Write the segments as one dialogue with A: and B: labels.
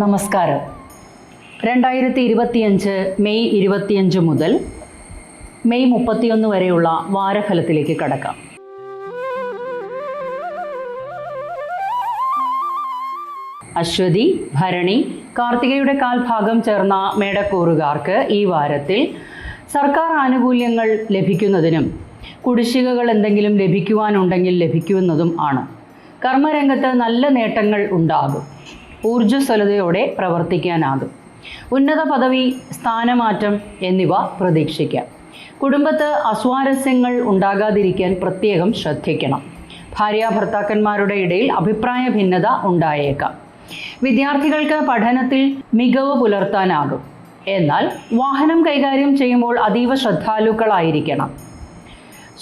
A: നമസ്കാരം. രണ്ടായിരത്തി ഇരുപത്തിയഞ്ച് മെയ് ഇരുപത്തിയഞ്ച് മുതൽ മെയ് മുപ്പത്തിയൊന്ന് വരെയുള്ള വാരഫലത്തിലേക്ക് കടക്കാം. അശ്വതി ഭരണി കാർത്തികയുടെ കാൽഭാഗം ചേർന്ന മേടക്കൂറുകാർക്ക് ഈ വാരത്തിൽ സർക്കാർ ആനുകൂല്യങ്ങൾ ലഭിക്കുന്നതിനും കുടിശ്ശികകൾ എന്തെങ്കിലും ലഭിക്കുവാനുണ്ടെങ്കിൽ ലഭിക്കുന്നതും ആണ്. കർമ്മരംഗത്ത് നല്ല നേട്ടങ്ങൾ ഉണ്ടാകും. ഊർജസ്വലതയോടെ പ്രവർത്തിക്കാനാകും. ഉന്നത പദവി സ്ഥാനമാറ്റം എന്നിവ പ്രതീക്ഷിക്കാം. കുടുംബത്ത് അസ്വാരസ്യങ്ങൾ ഉണ്ടാകാതിരിക്കാൻ പ്രത്യേകം ശ്രദ്ധിക്കണം. ഭാര്യ ഭർത്താക്കന്മാരുടെ ഇടയിൽ അഭിപ്രായ ഭിന്നത ഉണ്ടായേക്കാം. വിദ്യാർത്ഥികൾക്ക് പഠനത്തിൽ മികവ് പുലർത്താനാകും. എന്നാൽ വാഹനം കൈകാര്യം ചെയ്യുമ്പോൾ അതീവ ശ്രദ്ധാലുക്കളായിരിക്കണം.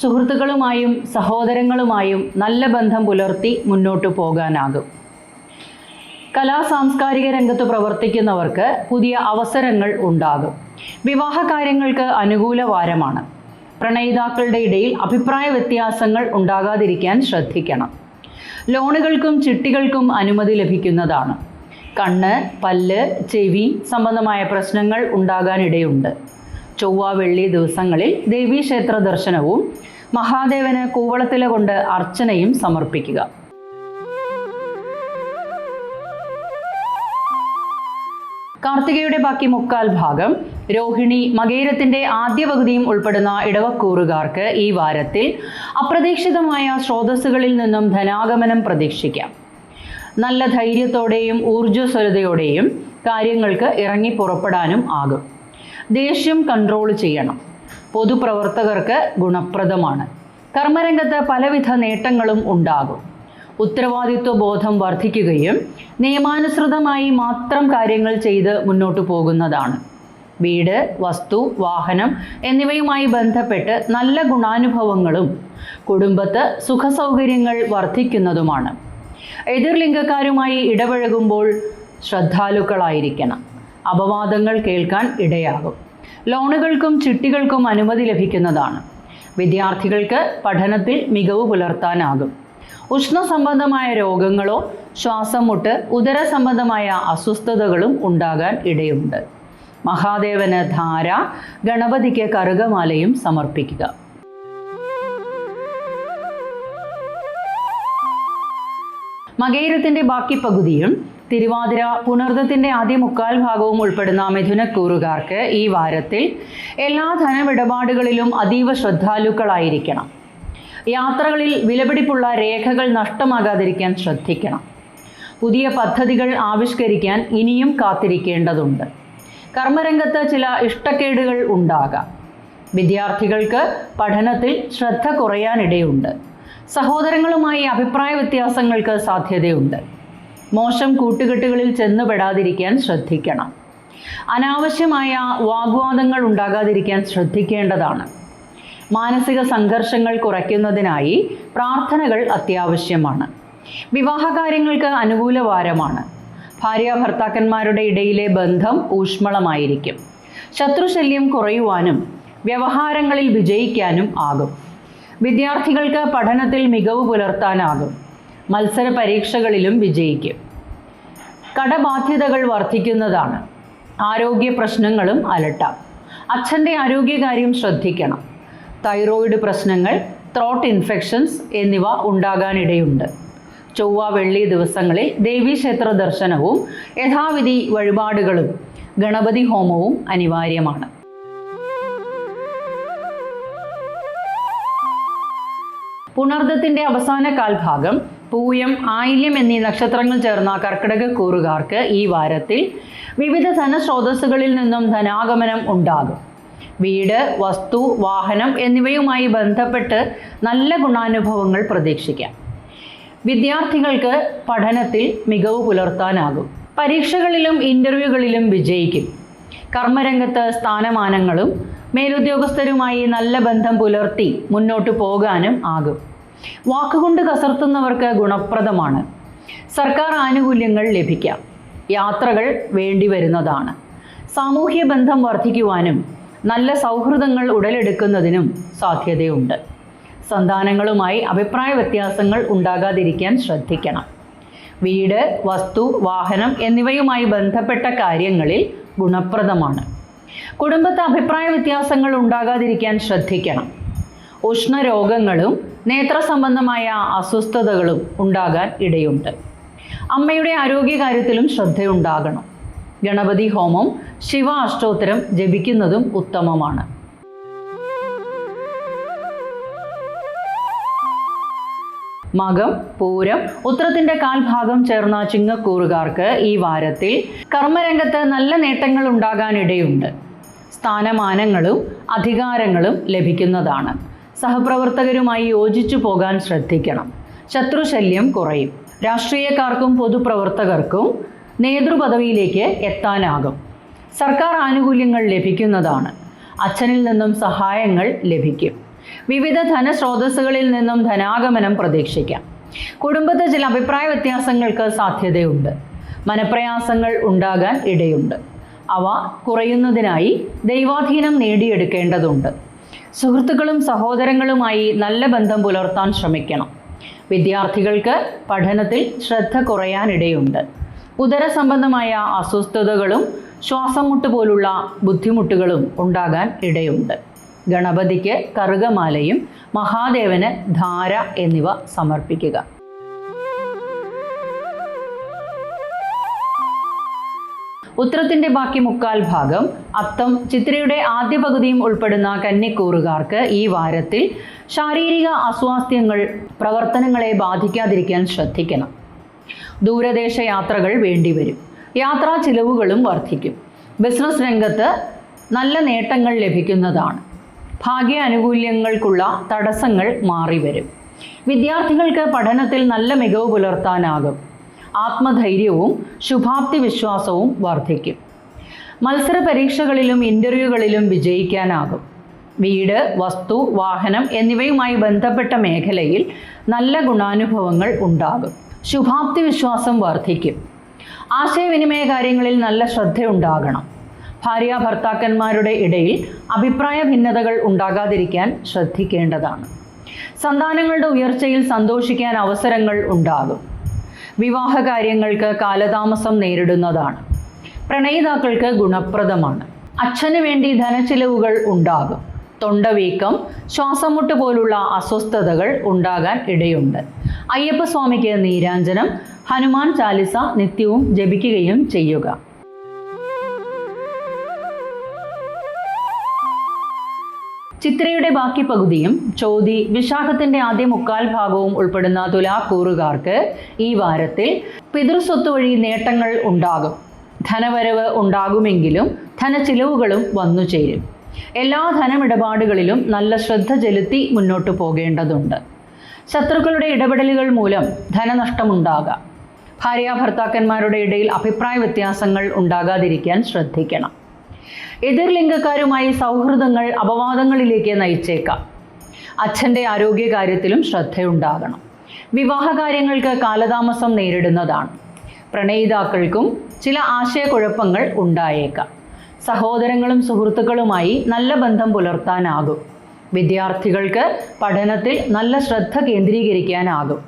A: സുഹൃത്തുക്കളുമായും സഹോദരങ്ങളുമായും നല്ല ബന്ധം പുലർത്തി മുന്നോട്ടു പോകാനാകും. കലാ സാംസ്കാരിക രംഗത്ത് പ്രവർത്തിക്കുന്നവർക്ക് പുതിയ അവസരങ്ങൾ ഉണ്ടാകും. വിവാഹ കാര്യങ്ങൾക്ക് അനുകൂല വാരമാണ്. പ്രണയിതാക്കളുടെ ഇടയിൽ അഭിപ്രായ വ്യത്യാസങ്ങൾ ഉണ്ടാകാതിരിക്കാൻ ശ്രദ്ധിക്കണം. ലോണുകൾക്കും ചിട്ടികൾക്കും അനുമതി ലഭിക്കുന്നതാണ്. കണ്ണ് പല്ല് ചെവി സംബന്ധമായ പ്രശ്നങ്ങൾ ഉണ്ടാകാനിടയുണ്ട്. ചൊവ്വ വെള്ളി ദിവസങ്ങളിൽ ദേവീക്ഷേത്ര ദർശനവും മഹാദേവന് കൂവളത്തില കൊണ്ട് അർച്ചനയും സമർപ്പിക്കുക. കാർത്തികയുടെ ബാക്കി മുക്കാൽ ഭാഗം രോഹിണി മകേരത്തിന്റെ ആദ്യ പകുതിയും ഉൾപ്പെടുന്ന ഇടവക്കൂറുകാർക്ക് ഈ വാരത്തിൽ അപ്രതീക്ഷിതമായ സ്രോതസ്സുകളിൽ നിന്നും ധനാഗമനം പ്രതീക്ഷിക്കാം. നല്ല ധൈര്യത്തോടെയും ഊർജസ്വലതയോടെയും കാര്യങ്ങൾക്ക് ഇറങ്ങി പുറപ്പെടാനും ആകും. ദേഷ്യം കൺട്രോൾ ചെയ്യണം. പൊതുപ്രവർത്തകർക്ക് ഗുണപ്രദമാണ്. കർമ്മരംഗത്ത് പലവിധ നേട്ടങ്ങളും ഉണ്ടാകും. ഉത്തരവാദിത്വ ബോധം വർദ്ധിക്കുകയും നിയമാനുസൃതമായി മാത്രം കാര്യങ്ങൾ ചെയ്ത് മുന്നോട്ടു പോകുന്നതാണ്. വീട് വസ്തു വാഹനം എന്നിവയുമായി ബന്ധപ്പെട്ട് നല്ല ഗുണാനുഭവങ്ങളും കുടുംബത്ത് സുഖസൗകര്യങ്ങൾ വർദ്ധിക്കുന്നതുമാണ് എതിർലിംഗക്കാരുമായി ഇടപഴകുമ്പോൾ ശ്രദ്ധാലുക്കളായിരിക്കണം. അപവാദങ്ങൾ കേൾക്കാൻ ഇടയാകും. ലോണുകൾക്കും ചിട്ടികൾക്കും അനുമതി ലഭിക്കുന്നതാണ്. വിദ്യാർത്ഥികൾക്ക് പഠനത്തിൽ മികവ് പുലർത്താനാകും. ഉഷ്ണസംബന്ധമായ രോഗങ്ങളോ ശ്വാസം മുട്ട് ഉദര സംബന്ധമായ അസ്വസ്ഥതകളും ഉണ്ടാകാൻ ഇടയുണ്ട്. മഹാദേവന് ധാര ഗണപതിക്ക് കറുകമാലയും സമർപ്പിക്കുക. മകയിരത്തിന്റെ ബാക്കി പകുതിയും തിരുവാതിര പുണർദത്തിന്റെ ആദ്യ മുക്കാൽ ഭാഗവും ഉൾപ്പെടുന്ന മിഥുനക്കൂറുകാർക്ക് ഈ വാരത്തിൽ എല്ലാ ധനമിടപാടുകളിലും അതീവ ശ്രദ്ധാലുക്കളായിരിക്കണം. യാത്രകളിൽ വിലപിടിപ്പുള്ള രേഖകൾ നഷ്ടമാകാതിരിക്കാൻ ശ്രദ്ധിക്കണം. പുതിയ പദ്ധതികൾ ആവിഷ്കരിക്കാൻ ഇനിയും കാത്തിരിക്കേണ്ടതുണ്ട്. കർമ്മരംഗത്ത് ചില ഇഷ്ടക്കേടുകൾ ഉണ്ടാകാം. വിദ്യാർത്ഥികൾക്ക് പഠനത്തിൽ ശ്രദ്ധ കുറയാനിടയുണ്ട്. സഹോദരങ്ങളുമായി അഭിപ്രായ വ്യത്യാസങ്ങൾക്ക് സാധ്യതയുണ്ട്. മോശം കൂട്ടുകെട്ടുകളിൽ ചെന്നുപെടാതിരിക്കാൻ ശ്രദ്ധിക്കണം. അനാവശ്യമായ വാഗ്വാദങ്ങൾ ഉണ്ടാകാതിരിക്കാൻ ശ്രദ്ധിക്കേണ്ടതാണ്. മാനസിക സംഘർഷങ്ങൾ കുറയ്ക്കുന്നതിനായി പ്രാർത്ഥനകൾ അത്യാവശ്യമാണ്. വിവാഹകാര്യങ്ങൾക്ക് അനുകൂല വാരമാണ്. ഭാര്യ ഭർത്താക്കന്മാരുടെ ഇടയിലെ ബന്ധം ഊഷ്മളമായിരിക്കും. ശത്രുശല്യം കുറയുവാനും വ്യവഹാരങ്ങളിൽ വിജയിക്കാനും ആകും. വിദ്യാർത്ഥികൾക്ക് പഠനത്തിൽ മികവ് പുലർത്താനാകും. മത്സര പരീക്ഷകളിലും വിജയിക്കും. കടബാധ്യതകൾ വർദ്ധിക്കുന്നതാണ്. ആരോഗ്യ പ്രശ്നങ്ങളും അലട്ടാം. അച്ഛന്റെ ആരോഗ്യകാര്യം ശ്രദ്ധിക്കണം. തൈറോയിഡ് പ്രശ്നങ്ങൾ ത്രോട്ട് ഇൻഫെക്ഷൻസ് എന്നിവ ഉണ്ടാകാനിടയുണ്ട്. ചൊവ്വ വെള്ളി ദിവസങ്ങളിൽ ദേവീക്ഷേത്ര ദർശനവും യഥാവിധി വഴിപാടുകളും ഗണപതി ഹോമവും അനിവാര്യമാണ്. പുണർദത്തിന്റെ അവസാന കാൽഭാഗം പൂയം ആയില്യം എന്നീ നക്ഷത്രങ്ങൾ ചേർന്ന കർക്കിടക കൂറുകാർക്ക് ഈ വാരത്തിൽ വിവിധ ധനസ്രോതസ്സുകളിൽ നിന്നും ധനാഗമനം ഉണ്ടാകും. വീട് വസ്തു വാഹനം എന്നിവയുമായി ബന്ധപ്പെട്ട് നല്ല ഗുണാനുഭവങ്ങൾ പ്രതീക്ഷിക്കാം. വിദ്യാർത്ഥികൾക്ക് പഠനത്തിൽ മികവ് പുലർത്താനാകും. പരീക്ഷകളിലും ഇന്റർവ്യൂകളിലും വിജയിക്കും. കർമ്മരംഗത്ത് സ്ഥാനമാനങ്ങളും മേലുദ്യോഗസ്ഥരുമായി നല്ല ബന്ധം പുലർത്തി മുന്നോട്ട് പോകാനും ആകും. വാക്കുകൊണ്ട് കസർത്തുന്നവർക്ക് ഗുണപ്രദമാണ്. സർക്കാർ ആനുകൂല്യങ്ങൾ ലഭിക്കാം. യാത്രകൾ വേണ്ടി വരുന്നതാണ് സാമൂഹ്യ ബന്ധം വർദ്ധിക്കുവാനും നല്ല സൗഹൃദങ്ങൾ ഉടലെടുക്കുന്നതിനും സാധ്യതയുണ്ട്. സന്താനങ്ങളുമായി അഭിപ്രായ വ്യത്യാസങ്ങൾ ഉണ്ടാകാതിരിക്കാൻ ശ്രദ്ധിക്കണം. വീട് വസ്തു വാഹനം എന്നിവയുമായി ബന്ധപ്പെട്ട കാര്യങ്ങളിൽ ഗുണപ്രദമാണ്. കുടുംബത്തെ അഭിപ്രായ വ്യത്യാസങ്ങൾ ഉണ്ടാകാതിരിക്കാൻ ശ്രദ്ധിക്കണം. ഉഷ്ണരോഗങ്ങളും നേത്ര സംബന്ധമായ അസ്വസ്ഥതകളും ഉണ്ടാകാൻ ഇടയുണ്ട്. അമ്മയുടെ ആരോഗ്യകാര്യത്തിലും ശ്രദ്ധയുണ്ടാകണം. ഗണപതി ഹോമം ശിവ അഷ്ടോത്തരം ജപിക്കുന്നതും ഉത്തമമാണ്. മകം പൂരം ഉത്രത്തിന്റെ കാൽഭാഗം ചേർന്ന ചിങ്ങക്കൂറുകാർക്ക് ഈ വാരത്തിൽ കർമ്മരംഗത്ത് നല്ല നേട്ടങ്ങൾ ഉണ്ടാകാനിടയുണ്ട്. സ്ഥാനമാനങ്ങളും അധികാരങ്ങളും ലഭിക്കുന്നതാണ്. സഹപ്രവർത്തകരുമായി യോജിച്ചു പോകാൻ ശ്രദ്ധിക്കണം. ശത്രുശല്യം കുറയും. രാഷ്ട്രീയക്കാർക്കും പൊതുപ്രവർത്തകർക്കും നേതൃപദവിയിലേക്ക് എത്താനാകും. സർക്കാർ ആനുകൂല്യങ്ങൾ ലഭിക്കുന്നതാണ്. അച്ഛനിൽ നിന്നും സഹായങ്ങൾ ലഭിക്കും. വിവിധ ധനസ്രോതസ്സുകളിൽ നിന്നും ധനാഗമനം പ്രതീക്ഷിക്കാം. കുടുംബത്തെ ചില അഭിപ്രായ വ്യത്യാസങ്ങൾക്ക് സാധ്യതയുണ്ട്. മനപ്രയാസങ്ങൾ ഉണ്ടാകാൻ ഇടയുണ്ട്. അവ കുറയുന്നതിനായി ദൈവാധീനം നേടിയെടുക്കേണ്ടതുണ്ട്. സുഹൃത്തുക്കളും സഹോദരങ്ങളുമായി നല്ല ബന്ധം പുലർത്താൻ ശ്രമിക്കണം. വിദ്യാർത്ഥികൾക്ക് പഠനത്തിൽ ശ്രദ്ധ കുറയാനിടയുണ്ട്. ഉദര സംബന്ധമായ അസ്വസ്ഥതകളും ശ്വാസം മുട്ട് പോലുള്ള ബുദ്ധിമുട്ടുകളും ഉണ്ടാകാൻ ഇടയുണ്ട്. ഗണപതിക്ക് കറുകമാലയും മഹാദേവന് ധാര എന്നിവ സമർപ്പിക്കുക. ഉത്രത്തിന്റെ ബാക്കി മുക്കാൽ ഭാഗം അത്തം ചിത്രയുടെ ആദ്യ പകുതിയും ഉൾപ്പെടുന്ന കന്നിക്കൂറുകാർക്ക് ഈ വാരത്തിൽ ശാരീരിക അസ്വാസ്ഥ്യങ്ങൾ പ്രവർത്തനങ്ങളെ ബാധിക്കാതിരിക്കാൻ ശ്രദ്ധിക്കണം. ദൂരദേശ യാത്രകൾ വേണ്ടിവരും. യാത്രാ ചിലവുകളും വർദ്ധിക്കും. ബിസിനസ് രംഗത്ത് നല്ല നേട്ടങ്ങൾ ലഭിക്കുന്നതാണ്. ഭാഗ്യ ആനുകൂല്യങ്ങൾക്കുള്ള തടസ്സങ്ങൾ മാറിവരും. വിദ്യാർത്ഥികൾക്ക് പഠനത്തിൽ നല്ല മികവ് പുലർത്താനാകും. ആത്മധൈര്യവും ശുഭാപ്തി വിശ്വാസവും വർദ്ധിക്കും. മത്സര പരീക്ഷകളിലും ഇന്റർവ്യൂകളിലും വിജയിക്കാനാകും. വീട് വസ്തു വാഹനം എന്നിവയുമായി ബന്ധപ്പെട്ട മേഖലയിൽ നല്ല ഗുണാനുഭവങ്ങൾ ഉണ്ടാകും. ശുഭാപ്തി വിശ്വാസം വർദ്ധിക്കും. ആശയവിനിമയ കാര്യങ്ങളിൽ നല്ല ശ്രദ്ധയുണ്ടാകണം. ഭാര്യ ഭർത്താക്കന്മാരുടെ ഇടയിൽ അഭിപ്രായ ഭിന്നതകൾ ഉണ്ടാകാതിരിക്കാൻ ശ്രദ്ധിക്കേണ്ടതാണ്. സന്താനങ്ങളുടെ ഉയർച്ചയിൽ സന്തോഷിക്കാൻ അവസരങ്ങൾ ഉണ്ടാകും. വിവാഹ കാര്യങ്ങൾക്ക് കാലതാമസം നേരിടുന്നതാണ്. പ്രണയിതാക്കൾക്ക് ഗുണപ്രദമാണ്. അച്ഛന് വേണ്ടി ധനച്ചിലവുകൾ ഉണ്ടാകും. തൊണ്ടവീക്കം ശ്വാസമുട്ട് പോലുള്ള അസ്വസ്ഥതകൾ ഉണ്ടാകാൻ ഇടയുണ്ട്. അയ്യപ്പസ്വാമിക്ക് നീരാഞ്ജനം ഹനുമാൻ ചാലിസ നിത്യവും ജപിക്കുകയും ചെയ്യുക. ചിത്രയുടെ ബാക്കി പകുതിയും ചോതി വിശാഖത്തിന്റെ ആദ്യ മുക്കാൽ ഭാഗവും ഉൾപ്പെടുന്ന തുലാക്കൂറുകാർക്ക് ഈ വാരത്തിൽ പിതൃസ്വത്ത് വഴി നേട്ടങ്ങൾ ഉണ്ടാകും. ധനവരവ് ഉണ്ടാകുമെങ്കിലും ധനച്ചിലവുകളും വന്നു ചേരും. എല്ലാ ധനമിടപാടുകളിലും നല്ല ശ്രദ്ധ ചെലുത്തി മുന്നോട്ടു പോകേണ്ടതുണ്ട്. ശത്രുക്കളുടെ ഇടപെടലുകൾ മൂലം ധനനഷ്ടമുണ്ടാകാം. ഭാര്യ ഭർത്താക്കന്മാരുടെ ഇടയിൽ അഭിപ്രായ വ്യത്യാസങ്ങൾ ഉണ്ടാകാതിരിക്കാൻ ശ്രദ്ധിക്കണം. എതിർലിംഗക്കാരുമായി സൗഹൃദങ്ങൾ അപവാദങ്ങളിലേക്ക് നയിച്ചേക്കാം. അച്ഛന്റെ ആരോഗ്യകാര്യത്തിലും ശ്രദ്ധയുണ്ടാകണം. വിവാഹകാര്യങ്ങൾക്ക് കാലതാമസം നേരിടുന്നതാണ്. പ്രണയിതാക്കൾക്കും ചില ആശയക്കുഴപ്പങ്ങൾ ഉണ്ടായേക്കാം. സഹോദരങ്ങളും സുഹൃത്തുക്കളുമായി നല്ല ബന്ധം പുലർത്താനാകും. വിദ്യാർത്ഥികൾക്ക് പഠനത്തിൽ നല്ല ശ്രദ്ധ കേന്ദ്രീകരിക്കാനാകും.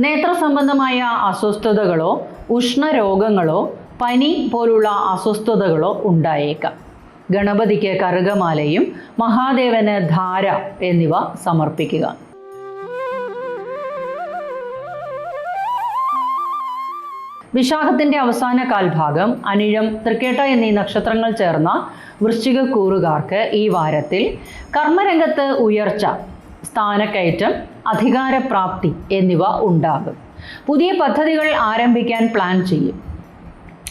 A: നേത്ര സംബന്ധമായ അസ്വസ്ഥതകളോ ഉഷ്ണരോഗങ്ങളോ പനി പോലുള്ള അസ്വസ്ഥതകളോ ഉണ്ടായേക്കാം. ഗണപതിക്ക് കറുകമാലയും മഹാദേവന് ധാര എന്നിവ സമർപ്പിക്കുക. വിശാഖത്തിന്റെ അവസാന കാൽഭാഗം അനിഴം തൃക്കേട്ട എന്നീ നക്ഷത്രങ്ങൾ ചേർന്ന വൃശ്ചിക കൂറുകാർക്ക് ഈ വാരത്തിൽ കർമ്മരംഗത്ത് ഉയർച്ച സ്ഥാനക്കയറ്റം അധികാരപ്രാപ്തി എന്നിവ ഉണ്ടാകും. പുതിയ പദ്ധതികൾ ആരംഭിക്കാൻ പ്ലാൻ ചെയ്യും.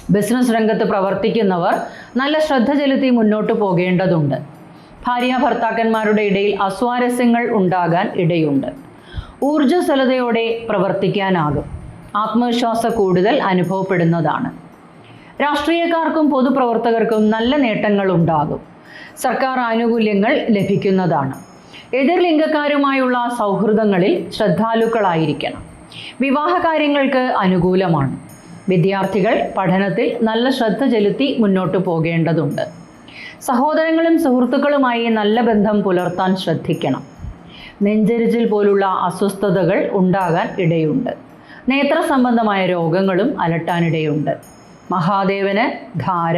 A: ബിസിനസ് രംഗത്ത് പ്രവർത്തിക്കുന്നവർ നല്ല ശ്രദ്ധ ചെലുത്തി മുന്നോട്ട് പോകേണ്ടതുണ്ട്. ഭാര്യ ഭർത്താക്കന്മാരുടെ ഇടയിൽ അസ്വാരസ്യങ്ങൾ ഉണ്ടാകാൻ ഇടയുണ്ട്. ഊർജസ്വലതയോടെ പ്രവർത്തിക്കാനാകും. ആത്മവിശ്വാസ കൂടുതൽ അനുഭവപ്പെടുന്നതാണ്. രാഷ്ട്രീയക്കാർക്കും പൊതുപ്രവർത്തകർക്കും നല്ല നേട്ടങ്ങൾ ഉണ്ടാകും സർക്കാർ ആനുകൂല്യങ്ങൾ ലഭിക്കുന്നതാണ്. എതിർലിംഗക്കാരുമായുള്ള സൗഹൃദങ്ങളിൽ ശ്രദ്ധാലുക്കളായിരിക്കണം. വിവാഹ കാര്യങ്ങൾക്ക് അനുകൂലമാണ്. വിദ്യാർത്ഥികൾ പഠനത്തിൽ നല്ല ശ്രദ്ധ ചെലുത്തി മുന്നോട്ട് പോകേണ്ടതുണ്ട്. സഹോദരങ്ങളും സുഹൃത്തുക്കളുമായി നല്ല ബന്ധം പുലർത്താൻ ശ്രദ്ധിക്കണം. നെഞ്ചരിച്ചിൽ പോലുള്ള അസ്വസ്ഥതകൾ ഉണ്ടാകാൻ ഇടയുണ്ട്. നേത്ര സംബന്ധമായ രോഗങ്ങളും അലട്ടാനിടയുണ്ട്. മഹാദേവന് ധാര.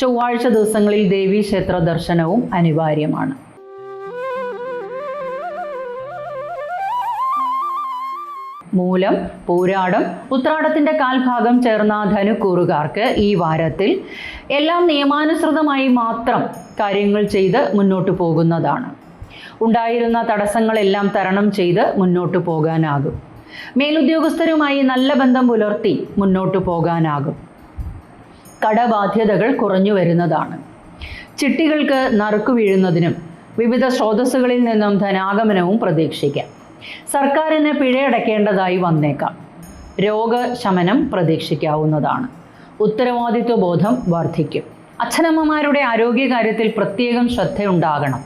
A: ചൊവ്വാഴ്ച ദിവസങ്ങളിൽ ദേവീക്ഷേത്ര ദർശനവും അനിവാര്യമാണ്. മൂലം പൂരാടം ഉത്രാടത്തിന്റെ കാൽഭാഗം ചേർന്ന ധനുക്കൂറുകാർക്ക് ഈ വാരത്തിൽ എല്ലാം നിയമാനുസൃതമായി മാത്രം കാര്യങ്ങൾ ചെയ്ത് മുന്നോട്ട് പോകുന്നതാണ്. ഉണ്ടായിരുന്ന തടസ്സങ്ങളെല്ലാം തരണം ചെയ്ത് മുന്നോട്ട് പോകാനാകും. മേലുദ്യോഗസ്ഥരുമായി നല്ല ബന്ധം പുലർത്തി മുന്നോട്ട് പോകാനാകും. കടബാധ്യതകൾ കുറഞ്ഞു വരുന്നതാണ്. ചിട്ടികൾക്ക് നറുക്കു വീഴുന്നതിനും വിവിധ സ്രോതസ്സുകളിൽ നിന്നും ധനാഗമനവും പ്രതീക്ഷിക്കാം. സർക്കാരിന് പിഴയടക്കേണ്ടതായി വന്നേക്കാം. രോഗശമനം പ്രതീക്ഷിക്കാവുന്നതാണ്. ഉത്തരവാദിത്വ ബോധം വർദ്ധിക്കും. അച്ഛനമ്മമാരുടെ ആരോഗ്യകാര്യത്തിൽ പ്രത്യേകം ശ്രദ്ധയുണ്ടാകണം.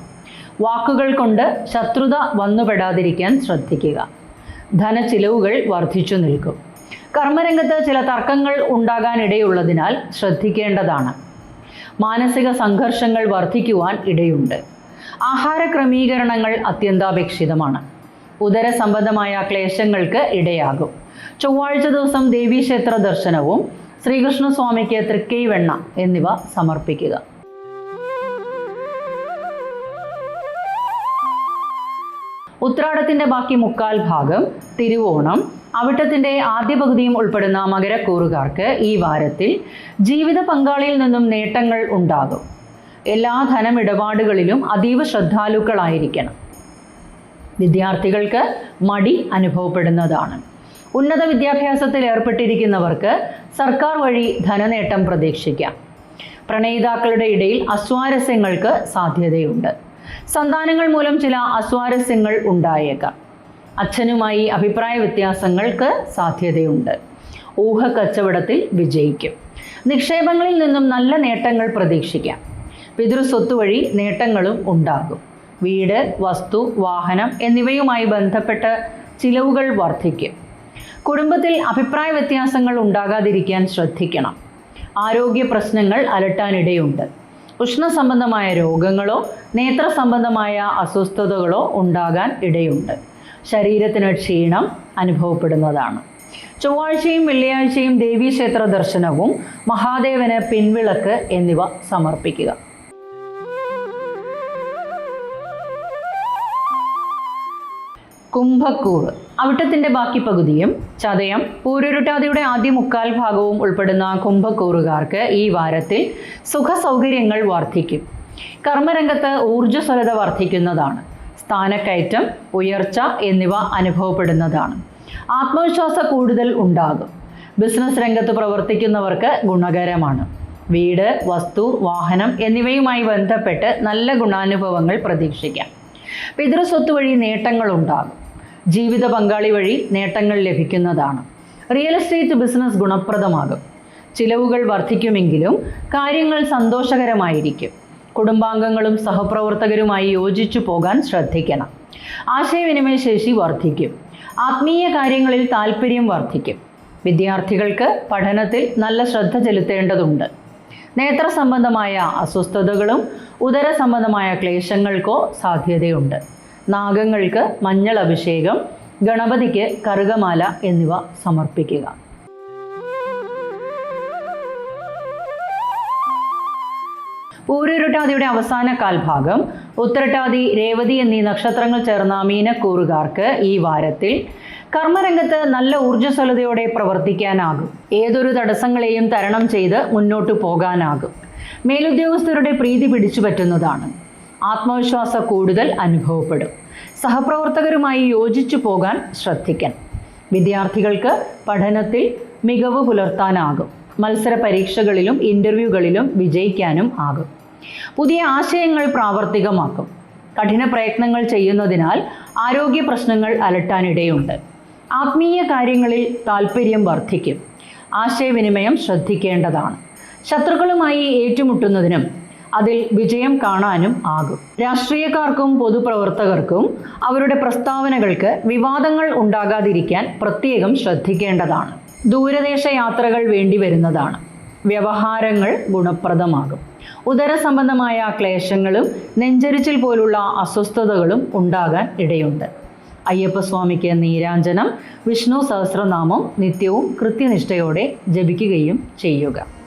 A: വാക്കുകൾ കൊണ്ട് ശത്രുത വന്നുപെടാതിരിക്കാൻ ശ്രദ്ധിക്കുക. ധനച്ചിലവുകൾ വർദ്ധിച്ചു നിൽക്കും. കർമ്മരംഗത്ത് ചില തർക്കങ്ങൾ ഉണ്ടാകാനിടയുള്ളതിനാൽ ശ്രദ്ധിക്കേണ്ടതാണ്. മാനസിക സംഘർഷങ്ങൾ വർദ്ധിക്കുവാൻ ഇടയുണ്ട്. ആഹാര ക്രമീകരണങ്ങൾ അത്യന്താപേക്ഷിതമാണ്. ഉദര സംബന്ധമായ ക്ലേശങ്ങൾക്ക് ഇടയാകും. ചൊവ്വാഴ്ച ദിവസം ദേവീക്ഷേത്ര ദർശനവും ശ്രീകൃഷ്ണസ്വാമിക്ക് തൃക്കൈവെണ്ണ എന്നിവ സമർപ്പിക്കുക. ഉത്രാടത്തിന്റെ ബാക്കി മുക്കാൽ ഭാഗം തിരുവോണം അവിട്ടത്തിന്റെ ആദ്യ പകുതിയും ഉൾപ്പെടുന്ന മകരക്കൂറുകാർക്ക് ഈ വാരത്തിൽ ജീവിത പങ്കാളിയിൽ നിന്നും നേട്ടങ്ങൾ ഉണ്ടാകും. എല്ലാ ധനമിടപാടുകളിലും അതീവ ശ്രദ്ധാലുക്കളായിരിക്കണം. വിദ്യാർത്ഥികൾക്ക് മടി അനുഭവപ്പെടുന്നതാണ്. ഉന്നത വിദ്യാഭ്യാസത്തിൽ ഏർപ്പെട്ടിരിക്കുന്നവർക്ക് സർക്കാർ വഴി ധനനേട്ടം പ്രതീക്ഷിക്കാം. പ്രണയിതാക്കളുടെ ഇടയിൽ അസ്വാരസ്യങ്ങൾക്ക് സാധ്യതയുണ്ട്. സന്താനങ്ങൾ മൂലം ചില അസ്വാരസ്യങ്ങൾ ഉണ്ടായേക്കാം. അച്ഛനുമായി അഭിപ്രായ വ്യത്യാസങ്ങൾക്ക് സാധ്യതയുണ്ട്. ഊഹ കച്ചവടത്തിൽ വിജയിക്കും. നിക്ഷേപങ്ങളിൽ നിന്നും നല്ല നേട്ടങ്ങൾ പ്രതീക്ഷിക്കാം. പിതൃസ്വത്ത് വഴി നേട്ടങ്ങളും ഉണ്ടാകും. വീട് വസ്തു വാഹനം എന്നിവയുമായി ബന്ധപ്പെട്ട ചിലവുകൾ വർദ്ധിക്കും. കുടുംബത്തിൽ അഭിപ്രായ വ്യത്യാസങ്ങൾ ഉണ്ടാകാതിരിക്കാൻ ശ്രദ്ധിക്കണം. ആരോഗ്യ പ്രശ്നങ്ങൾ അലട്ടാനിടയുണ്ട്. ഉഷ്ണ സംബന്ധമായ രോഗങ്ങളോ നേത്ര സംബന്ധമായ അസ്വസ്ഥതകളോ ഉണ്ടാകാൻ ഇടയുണ്ട്. ശരീരത്തിന് ക്ഷീണം അനുഭവപ്പെടുന്നതാണ്. ചൊവ്വാഴ്ചയും വെള്ളിയാഴ്ചയും ദേവീക്ഷേത്ര ദർശനവും മഹാദേവന് പിൻവിളക്ക് എന്നിവ സമർപ്പിക്കുക. കുംഭക്കൂർ. അവിട്ടത്തിന്റെ ബാക്കി പകുതിയും ചതയം. പൂരുരുട്ടാതിയുടെ ആദ്യ മുക്കാൽ ഭാഗവും ഉൾപ്പെടുന്ന കുംഭക്കൂറുകാർക്ക് ഈ വാരത്തിൽ സുഖസൗകര്യങ്ങൾ വർദ്ധിക്കും. കർമ്മരംഗത്ത് ഊർജസ്വലത വർദ്ധിക്കുന്നതാണ്. സ്ഥാനക്കയറ്റം ഉയർച്ച എന്നിവ അനുഭവപ്പെടുന്നതാണ്. ആത്മവിശ്വാസ കൂടുതൽ ഉണ്ടാകും. ബിസിനസ് രംഗത്ത് പ്രവർത്തിക്കുന്നവർക്ക് ഗുണകരമാണ്. വീട് വസ്തു വാഹനം എന്നിവയുമായി ബന്ധപ്പെട്ട് നല്ല ഗുണാനുഭവങ്ങൾ പ്രതീക്ഷിക്കാം. പിതൃസ്വത്ത് വഴി നേട്ടങ്ങൾ ഉണ്ടാകും. ജീവിത പങ്കാളി വഴി നേട്ടങ്ങൾ ലഭിക്കുന്നതാണ്. റിയൽ എസ്റ്റേറ്റ് ബിസിനസ് ഗുണപ്രദമാകും. ചിലവുകൾ വർദ്ധിക്കുമെങ്കിലും കാര്യങ്ങൾ സന്തോഷകരമായിരിക്കും. കുടുംബാംഗങ്ങളും സഹപ്രവർത്തകരുമായി യോജിച്ചു പോകാൻ ശ്രദ്ധിക്കണം. ആശയവിനിമയ ശേഷി വർദ്ധിക്കും. ആത്മീയ കാര്യങ്ങളിൽ താല്പര്യം വർദ്ധിക്കും. വിദ്യാർത്ഥികൾക്ക് പഠനത്തിൽ നല്ല ശ്രദ്ധ ചെലുത്തേണ്ടതുണ്ട്. നേത്ര സംബന്ധമായ അസ്വസ്ഥതകളും ഉദര സംബന്ധമായ ക്ലേശങ്ങൾക്കോ സാധ്യതയുണ്ട്. നാഗങ്ങൾക്ക് മഞ്ഞൾ അഭിഷേകം ഗണപതിക്ക് കറുകമാല എന്നിവ സമർപ്പിക്കുക. ഊരുരുട്ടാതിയുടെ അവസാന കാൽഭാഗം ഉത്തരട്ടാതി രേവതി എന്നീ നക്ഷത്രങ്ങൾ ചേർന്ന മീനക്കൂറുകാർക്ക് ഈ വാരത്തിൽ കർമ്മരംഗത്ത് നല്ല ഊർജസ്വലതയോടെ പ്രവർത്തിക്കാനാകും. ഏതൊരു തടസ്സങ്ങളെയും തരണം ചെയ്ത് മുന്നോട്ട് പോകാനാകും. മേലുദ്യോഗസ്ഥരുടെ പ്രീതി പിടിച്ചു പറ്റുന്നതാണ്. ആത്മവിശ്വാസ കൂടുതൽ അനുഭവപ്പെടും. സഹപ്രവർത്തകരുമായി യോജിച്ചു പോകാൻ ശ്രദ്ധിക്കണം. വിദ്യാർത്ഥികൾക്ക് പഠനത്തിൽ മികവ് പുലർത്താനാകും. മത്സര പരീക്ഷകളിലും ഇന്റർവ്യൂകളിലും വിജയിക്കാനും ആകും. പുതിയ ആശയങ്ങൾ പ്രാവർത്തികമാക്കും. കഠിന പ്രയത്നങ്ങൾ ചെയ്യുന്നതിനാൽ ആരോഗ്യ പ്രശ്നങ്ങൾ അലട്ടാനിടയുണ്ട്. ആത്മീയ കാര്യങ്ങളിൽ താല്പര്യം വർദ്ധിക്കും. ആശയവിനിമയം ശ്രദ്ധിക്കേണ്ടതാണ്. ശത്രുക്കളുമായി ഏറ്റുമുട്ടുന്നതിനും അതിൽ വിജയം കാണാനും ആകും. രാഷ്ട്രീയക്കാർക്കും പൊതുപ്രവർത്തകർക്കും അവരുടെ പ്രസ്താവനകൾക്ക് വിവാദങ്ങൾ ഉണ്ടാകാതിരിക്കാൻ പ്രത്യേകം ശ്രദ്ധിക്കേണ്ടതാണ്. ദൂരദേശ യാത്രകൾ വേണ്ടി വരുന്നതാണ്. വ്യവഹാരങ്ങൾ ഗുണപ്രദമാകും. ഉദര സംബന്ധമായ ക്ലേശങ്ങളും നെഞ്ചരിച്ചിൽ പോലുള്ള അസ്വസ്ഥതകളും ഉണ്ടാകാൻ ഇടയുണ്ട്. അയ്യപ്പസ്വാമിക്ക് നീരാഞ്ജനം വിഷ്ണു സഹസ്രനാമം നിത്യവും കൃത്യനിഷ്ഠയോടെ ജപിക്കുകയും ചെയ്യുക.